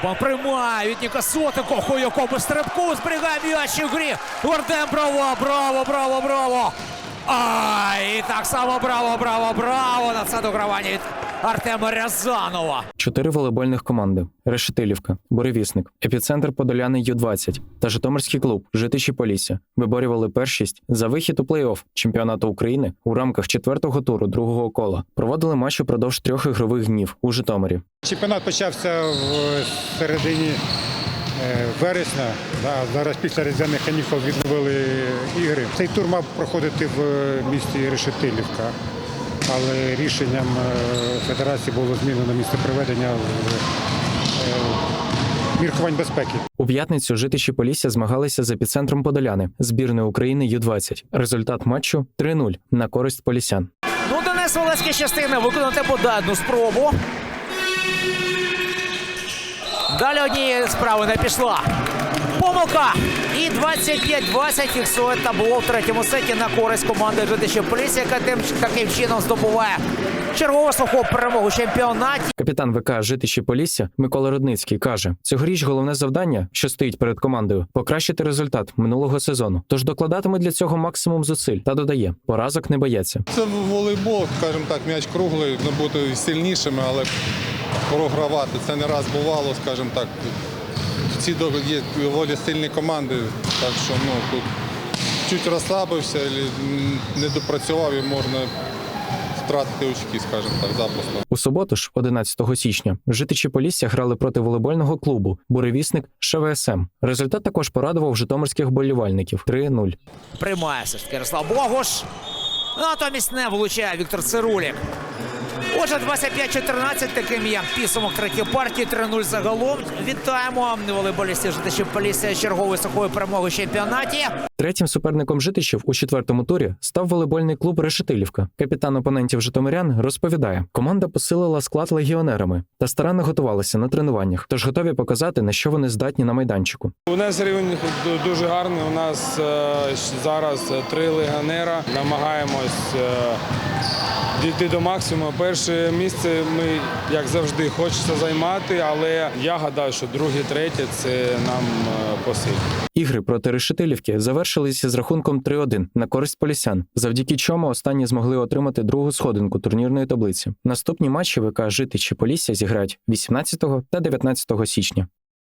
Кубан приймає від Ніка Сотико. По якому стрибку зберігає м'яч у грі. Артем браво, браво, браво, браво. А, і так само браво, браво, браво. На це догравання від Артема Рязанова. Чотири волейбольних команди: Решетилівка, Буревісник, Епіцентр Подоляни Ю-20 та Житомирський клуб Житичі Полісся виборювали першість за вихід у плей-офф чемпіонату України у рамках четвертого туру другого кола. Проводили матч упродовж трьох ігрових днів у Житомирі. Чемпіонат почався в середині е, вересня. Да, зараз після різдвяних канікул відновили ігри. Цей тур мав проходити в місті Решетилівка, але рішенням е, федерації було змінено місце проведення в е, міркувань безпеки. У п'ятницю житичі Полісся змагалися з епіцентром Подоляни збірної України Ю-20. Результат матчу 3-0 на користь полісян. Ну, Денис Олеський частина виконати бодай спробу. Далі однієї справи не пішла. Помилка! І 25-20 фіксує табло в третьому сеті на користь команди Житичі Полісся, яка тим таким чином здобуває чергову слухову перемогу в чемпіонаті. Капітан ВК Житичі Полісся Микола Рудницький каже: цьогоріч головне завдання, що стоїть перед командою, покращити результат минулого сезону. Тож докладатиме для цього максимум зусиль та додає, поразок не бояться. Це волейбол, скажімо так, м'яч круглий, не бути сильнішими, але програвати. Це не раз бувало, скажімо так. Ці є доволі сильні команди, так що ну, тут чуть розслабився, не допрацював і можна втратити очки, скажімо так, запросто. У суботу ж, 11 січня, житичі Полісся грали проти волейбольного клубу Буревісник ШВСМ. Результат також порадував житомирських болівальників 3-0. Приймає все ж таки Ярослав Богуш. Натомість не влучає Віктор Цирулік. Отже, 25-14 таким є підсумок третьої партії. 3-0 загалом. Вітаємо волейболістів житичі Полісся чергової сухої перемоги в чемпіонаті. Третім суперником житичів у четвертому турі став волейбольний клуб Решетилівка. Капітан опонентів Житомирян розповідає: команда посилила склад легіонерами та старанно готувалася на тренуваннях, тож готові показати, на що вони здатні на майданчику. У нас рівень дуже гарний. У нас е, зараз три легіонера. Намагаємось е, дійти до максимуму. Перше місце ми, як завжди, хочеться займати, але я гадаю, що друге, третє це нам е, по силі. Ігри проти Решетилівки завершилися з рахунком 3-1 на користь полісян, завдяки чому останні змогли отримати другу сходинку турнірної таблиці. Наступні матчі ВК Житичі Полісся зіграють 18 та 19 січня.